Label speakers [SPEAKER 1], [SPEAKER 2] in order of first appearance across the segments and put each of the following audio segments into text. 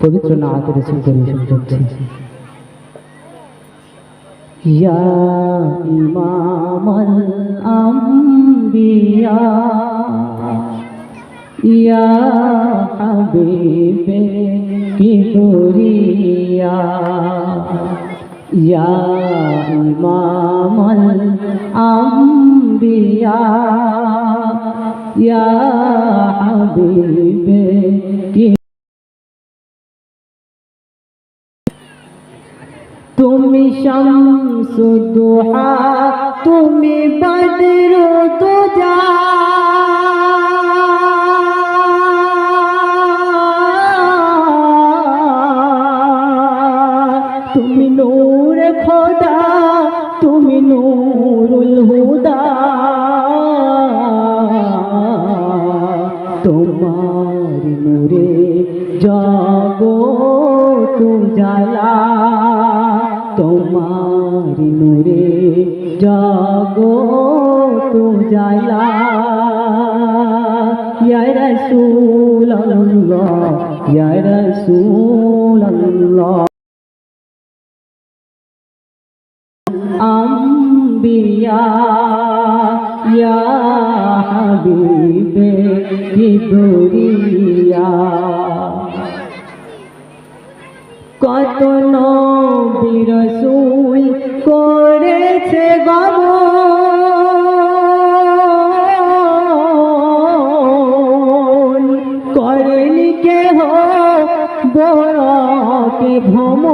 [SPEAKER 1] পবিত্র না আদরে পরিবেশন করছি ইয়া ইমামাল আম্বিয়া ইয়া হাবিবে কিবরিয়া ইয়া ইমামাল তুমি শামসুদুহা তুমি বদর তুজা তুমি নূর খোদা তুমি নূরুল হুদা। তোমার নূরে জাগো তোমার নূরে জাগো তু জালা ইয়া রাসূলুল্লাহ ইয়া রাসূলুল্লাহ। আম্বিয়া ইয়া হাবিবে কিবরিয়া করেছে গমন করেনি কেহ বড়কে ভ্রমণ।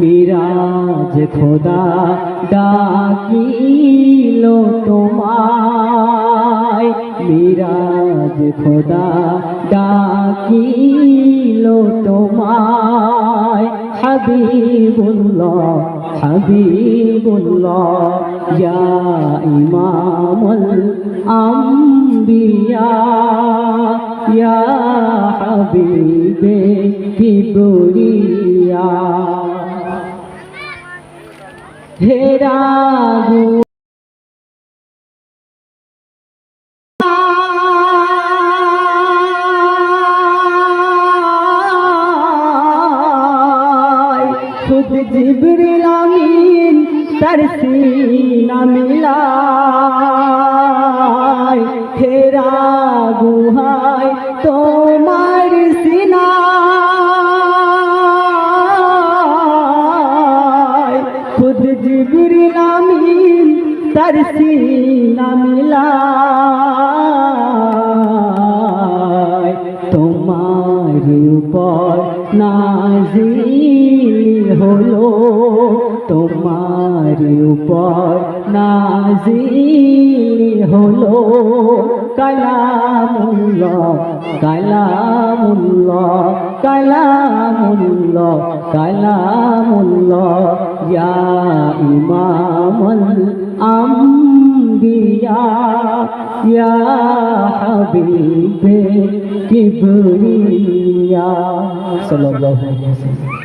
[SPEAKER 1] মিরাজ খোদা ডাকিল তোমায়। মিরাজ খোদা ডাকিল তোমায়। হাবিবুল্লাহ হাবিবুল্লাহ ইয়া ইমামুল আম্বিয়া ইয়া হাবিবে কিবরিয়া। হেরা আমিন তার সিনা হেরা গুহায় তোমার সিনা খুদ জিবরিল আমিন তার সিনা নাজিল হলো তোমার উপর নাজিল হলো কালামুল্লাহ কালামুল্লাহ কালামুল্লাহ কালামুল্লাহ। ইয়া ইমামুল আম্বিয়া ইয়া হাবিবে কিবরিয়া। সাল্লাল্লাহু আলাইহি ওয়াসাল্লাম।